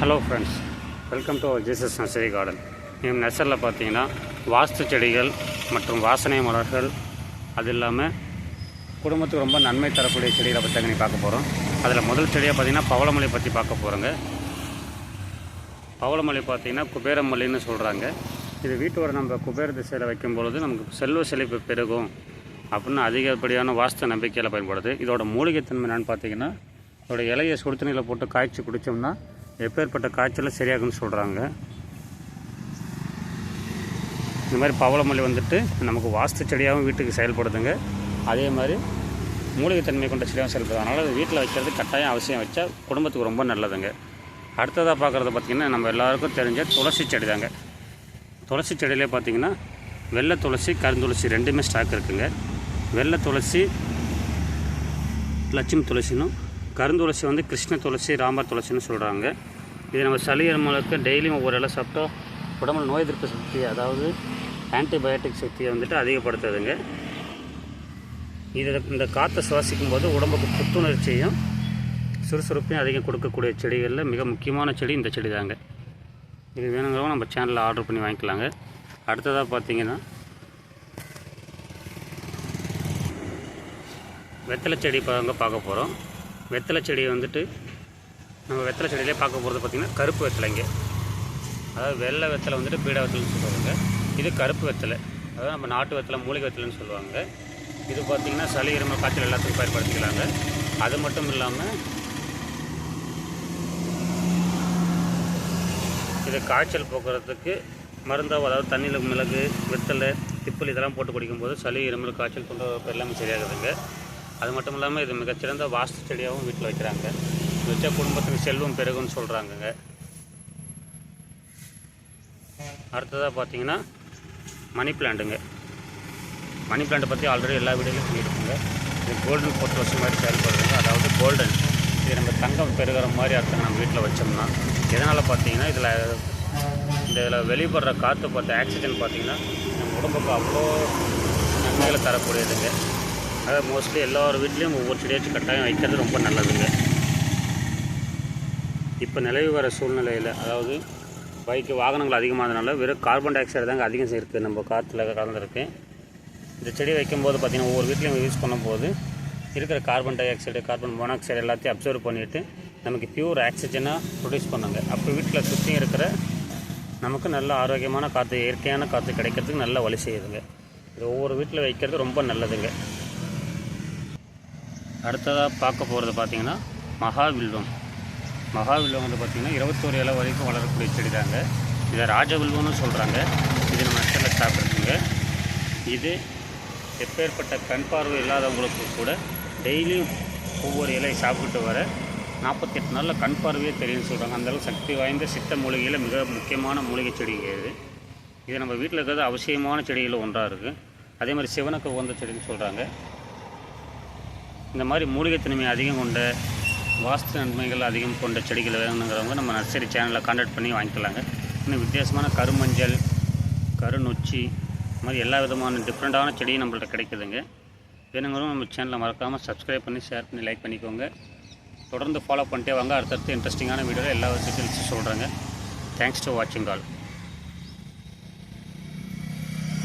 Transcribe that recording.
Hello friends welcome to Jesus nursery garden இந்த நர்சரியில் பார்த்தீங்கன்னா வாஸ்து செடிகள் மற்றும் வாசனை மலர்கள் அது இல்லாமல் குடும்பத்துக்கு ரொம்ப நன்மை தரக்கூடிய செடிகளை பற்றி அங்கே பார்க்க போகிறோம் அதில் முதல் செடியாக பார்த்தீங்கன்னா பவளமலை பற்றி பார்க்க போகிறோங்க பவளமலை பார்த்திங்கன்னா குபேரமல்லின்னு சொல்கிறாங்க இது வீட்டோட நம்ம குபேர திசையில் வைக்கும் பொழுது நமக்கு செல்வ செழிப்பு பெருகும் அப்படின்னு அதிகப்படியான வாஸ்து நம்பிக்கையில் பயன்படுது. இதோட மூலிகைத்தன்மை என்னென்னு பார்த்தீங்கன்னா இதோட இலையை சுடுதண்ணியில் போட்டு காய்ச்சி குடித்தோம்னா எப்பேற்பட்ட காய்ச்சலும் சரியாகும்னு சொல்கிறாங்க இந்த மாதிரி பவளமல்லி வந்துட்டு நமக்கு வாஸ்து செடியாகவும் வீட்டுக்கு செயல்படுதுங்க. அதே மாதிரி மூலிகைத்தன்மை கொண்ட செடியாகவும் செயல்படுது. அதனால் வீட்டில் வைக்கிறது கட்டாயம் அவசியம். வச்சா குடும்பத்துக்கு ரொம்ப நல்லதுங்க. அடுத்ததாக பார்க்குறது பார்த்திங்கன்னா நம்ம எல்லாருக்கும் தெரிஞ்ச துளசி செடி தாங்க துளசி செடியிலே பார்த்தீங்கன்னா வெள்ளை துளசி கருந்துளசி ரெண்டுமே ஸ்டாக் இருக்குங்க. வெள்ளை துளசி லட்சுமி துளசினும் கருந்துளசி வந்து கிருஷ்ண துளசி ராமர் துளசின்னு சொல்கிறாங்க இது நம்ம சளி இருமலுக்கு டெய்லியும் ஒவ்வொரு இலை சாப்பிட்டா உடம்புல நோய் எதிர்ப்பு சக்தி அதாவது ஆன்டிபயோட்டிக் சக்தியை வந்துட்டு அதிகப்படுத்துதுங்க. இது இந்த காற்றை சுவாசிக்கும் போது உடம்புக்கு புத்துணர்ச்சியும் சுறுசுறுப்பையும் அதிகம் கொடுக்கக்கூடிய செடிகளில் மிக முக்கியமான செடி இந்த செடி தாங்க இது வேணுங்கிறவங்க நம்ம சேனலில் ஆர்டர் பண்ணி வாங்கிக்கலாங்க. அடுத்ததாக பார்த்தீங்கன்னா வெத்தலை செடி பாருங்க பார்க்க போகிறோம் வெத்தலை செடி வந்துட்டு நம்ம வெத்தலை செடியிலே பார்க்க போகிறது பார்த்திங்கன்னா கருப்பு வெத்தலைங்க அதாவது வெள்ளை வெத்தலை வந்துட்டு பீடா வெத்தலைன்னு சொல்லுவாங்க. இது கருப்பு வெத்தலை. அதாவது நம்ம நாட்டு வெத்தலை மூலிகை வெத்தலைன்னு சொல்லுவாங்க. இது பார்த்திங்கன்னா சளி இருமல் காய்ச்சல் எல்லாத்துக்கும் பயன்படுத்திக்கலாங்க. அது மட்டும் இல்லாமல் இது காய்ச்சல் போக்குறதுக்கு மருந்தாக அதாவது தண்ணியில் மிளகு வெத்தலை திப்பில் இதெல்லாம் போட்டு குடிக்கும்போது சளி இருமல் காய்ச்சல் போன்ற எல்லாமே சரியாகுதுங்க. அது மட்டும் இல்லாமல் இது மிகச்சிறந்த வாஸ்து செடியாகவும் வீட்டில் வைக்கிறாங்க. இது வச்சா குடும்பத்துக்கு செல்வம் பெருகுன்னு சொல்கிறாங்கங்க அடுத்ததாக பார்த்தீங்கன்னா மணி பிளான்ட்டுங்க மணி பிளான்ட்டை பற்றி ஆல்ரெடி எல்லா வீடியோலையும் சொல்லியிருக்குங்க. இது கோல்டன் போட்டு வச்ச மாதிரி செயல்படுறதுங்க அதாவது கோல்டன் இது நம்ம தங்கம் பெருகிற மாதிரி அர்த்தம் நம்ம வீட்டில் வச்சோம்னா எதனால் பார்த்தீங்கன்னா இதில் இந்த இதில் வெளிப்படுற காற்று பார்த்த ஆக்சிஜன் பார்த்திங்கன்னா நம்ம உடம்புக்கு அவ்வளோ நன்மைகளை தரக்கூடியதுங்க. அதாவது மோஸ்ட்லி எல்லார் வீட்லேயும் ஒவ்வொரு செடியாச்சும் கட்டாயம் வைக்கிறது ரொம்ப நல்லதுங்க. இப்போ நிலவி வர சூழ்நிலையில் அதாவது பைக்கு வாகனங்கள் அதிகமானதுனால வெறும் கார்பன் டை ஆக்சைடு தாங்க அதிகம் இருக்குது நம்ம காற்றுல கலந்துருக்கு. இந்த செடி வைக்கும்போது பார்த்திங்கன்னா ஒவ்வொரு வீட்லேயும் யூஸ் பண்ணும்போது இருக்கிற carbon dioxide carbon monoxide எல்லாத்தையும் அப்சர்வ் பண்ணிவிட்டு நமக்கு பியூர் ஆக்சிஜனாக ப்ரொடியூஸ் பண்ணுங்க. அப்போ வீட்டில் சுற்றி இருக்கிற நமக்கு நல்ல ஆரோக்கியமான காற்று இயற்கையான காற்று கிடைக்கிறதுக்கு நல்ல வழி செய்யுதுங்க. இது ஒவ்வொரு வீட்டில் வைக்கிறது ரொம்ப நல்லதுங்க. அடுத்ததாக பார்க்க போகிறது பார்த்திங்கன்னா மகாவில்வம் மகாவில்வம் வந்து பார்த்திங்கன்னா இருபத்தோரு இலை வரைக்கும் வளரக்கூடிய செடி தாங்க. இதை ராஜவில்வம்னு சொல்கிறாங்க இது நம்ம நெட்டில் ஸ்டாப் இது எப்பேற்பட்ட கண் பார்வை இல்லாதவங்களுக்கு கூட டெய்லியும் ஒவ்வொரு இலையை சாப்பிட்டு வர நாற்பத்தெட்டு நாளில் கண் பார்வையே தெரியும்னு சொல்கிறாங்க அந்தளவுக்கு சக்தி வாய்ந்த சித்த மூலிகையில் மிக முக்கியமான மூலிகை செடிங்க இது. இது நம்ம வீட்டில் இருக்கிறது அவசியமான செடிகளில் ஒன்றாக இருக்குது அதே மாதிரி சிவனுக்கு உகந்த செடின்னு சொல்கிறாங்க இந்த மாதிரி மூலிகை தனிமை அதிகம் கொண்ட வாஸ்து நன்மைகள் அதிகம் கொண்ட செடிகள் வேணுங்கிறவங்க நம்ம நர்சரி சேனலில் கான்டாக்ட் பண்ணி வாங்கிக்கலாங்க. இன்னும் வித்தியாசமான கருமஞ்சள் கருநொச்சி இந்த மாதிரி எல்லா விதமான டிஃப்ரெண்ட்டான செடியும் நம்மள்ட்ட கிடைக்குதுங்க. வேணுங்கிறவங்க நம்ம சேனலை மறக்காமல் சப்ஸ்கிரைப் பண்ணி ஷேர் பண்ணி லைக் பண்ணிக்கோங்க. தொடர்ந்து ஃபாலோ பண்ணிட்டே வாங்க. அடுத்தடுத்து இன்ட்ரெஸ்டிங்கான வீடியோவில் எல்லா டீட்டெயில்ஸும் சொல்கிறேங்க தேங்க்ஸ் டு வாட்சிங் ஆல்